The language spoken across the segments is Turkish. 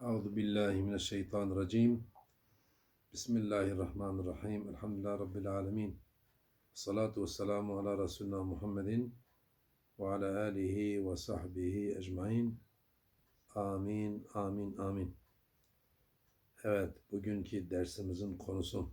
Euzu billahi mineşşeytanirracim. Bismillahirrahmanirrahim. Elhamdülillahi rabbil alamin. Salatu vesselamu ala Resulina Muhammedin ve ala alihi ve sahbihi ecmaîn. Amin, amin, amin. Evet, bugünkü dersimizin konusu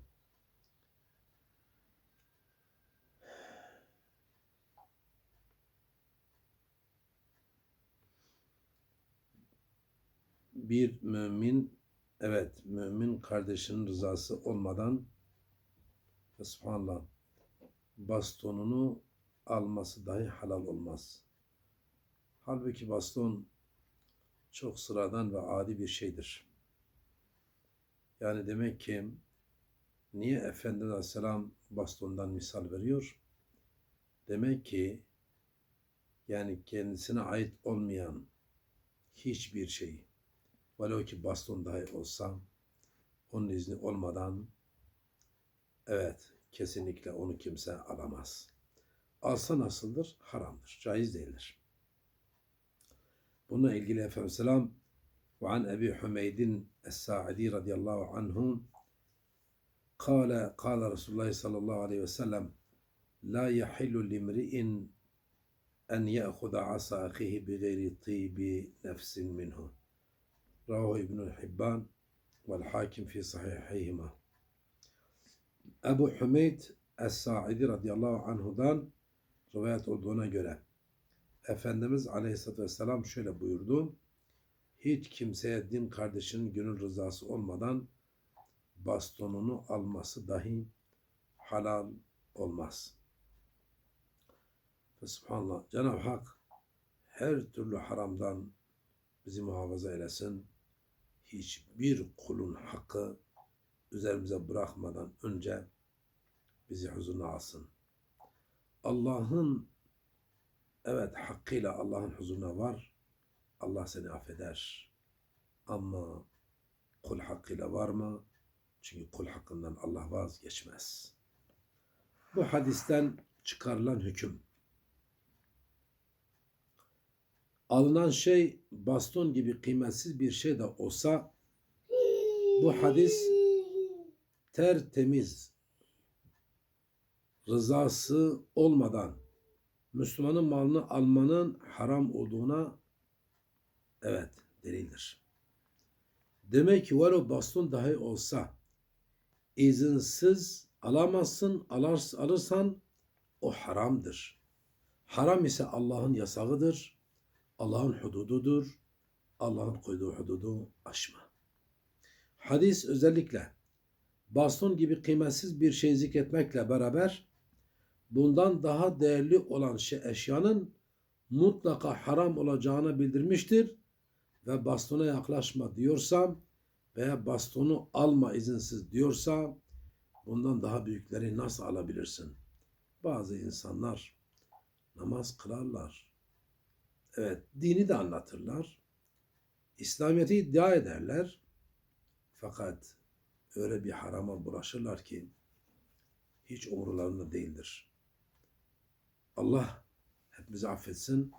bir mümin evet mümin kardeşinin rızası olmadan subhanallah bastonunu alması dahi halal olmaz. Halbuki baston çok sıradan ve adi bir şeydir. Yani demek ki niye Efendimiz Aleyhisselam bastondan misal veriyor? Demek ki yani kendisine ait olmayan hiçbir şey Velev ki baston dahi olsa onun izni olmadan evet kesinlikle onu kimse alamaz. Alsa nasıldır? Haramdır. Caiz değildir. Bununla ilgili Efendimiz Selam ve an Ebi Hümeydin Es-Sa'idi radıyallahu anhu قال قال رسول الله صلى الله عليه وسلم لا يحل لامرئ أن يأخذ عصا أخيه بغير طيب نفس منه Ravahu İbnül Hibban vel Hakim fi sahihihima. Ebu Hümeyd Es-Sa'idi radıyallahu anhudan rivayet olduğuna göre Efendimiz Aleyhisselatü Vesselam şöyle buyurdu. Hiç kimseye din kardeşinin gönül rızası olmadan bastonunu alması dahi halal olmaz. Subhanallah Cenab-ı Hak her türlü haramdan bizi muhafaza eylesin hiçbir kulun hakkı üzerimize bırakmadan önce bizi huzuruna alsın. Allah'ın evet hakkıyla Allah'ın huzuruna var. Allah seni affeder. Ama kul hakkıyla var mı? Çünkü kul hakkından Allah vazgeçmez. Bu hadisten çıkarılan hüküm alınan şey baston gibi kıymetsiz bir şey de olsa bu hadis tertemiz rızası olmadan Müslümanın malını almanın haram olduğuna evet delildir. Demek ki var o baston dahi olsa izinsiz alamazsın, alar, alırsan o haramdır. Haram ise Allah'ın yasağıdır Allah'ın hudududur. Allah'ın koyduğu hududu aşma. Hadis özellikle baston gibi kıymetsiz bir şey zikretmekle beraber bundan daha değerli olan şey eşyanın mutlaka haram olacağını bildirmiştir ve bastona yaklaşma diyorsa veya bastonu alma izinsiz diyorsa bundan daha büyükleri nasıl alabilirsin? Bazı insanlar namaz kılarlar, Evet, dini de anlatırlar. İslamiyet'i iddia ederler. Fakat öyle bir harama bulaşırlar ki hiç umurlarında değildir. Allah hepimizi affetsin.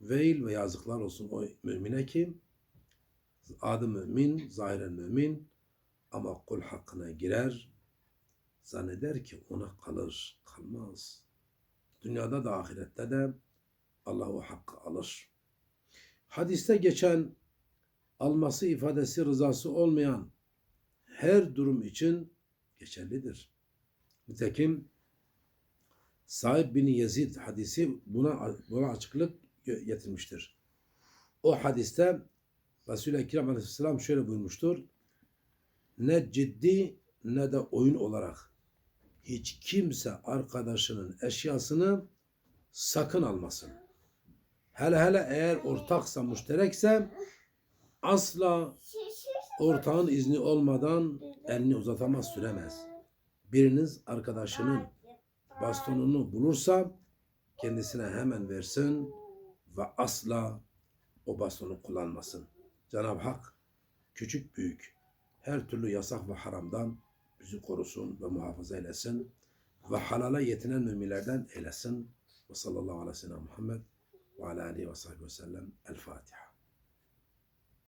Veil ve yazıklar olsun o mümine ki adı mümin, zahiren mümin ama kul hakkına girer, zanneder ki ona kalır, kalmaz. Dünyada da ahirette de Allah o hakkı alır. Hadiste geçen alması ifadesi rızası olmayan her durum için geçerlidir. Nitekim Sahip bin Yazid hadisi buna, buna açıklık getirmiştir. O hadiste Resul-i Ekrem Aleyhisselam şöyle buyurmuştur. Ne ciddi ne de oyun olarak hiç kimse arkadaşının eşyasını sakın almasın. Hele hele eğer ortaksa, müşterekse asla ortağın izni olmadan elini uzatamaz, süremez. Biriniz arkadaşının bastonunu bulursa kendisine hemen versin ve asla o bastonu kullanmasın. Cenab-ı Hak küçük büyük her türlü yasak ve haramdan bizi korusun ve muhafaza eylesin ve halala yetinen müminlerden eylesin. Ve sallallahu aleyhi ve sellem Muhammed ve ala aleyhi ve sellem El Fatiha.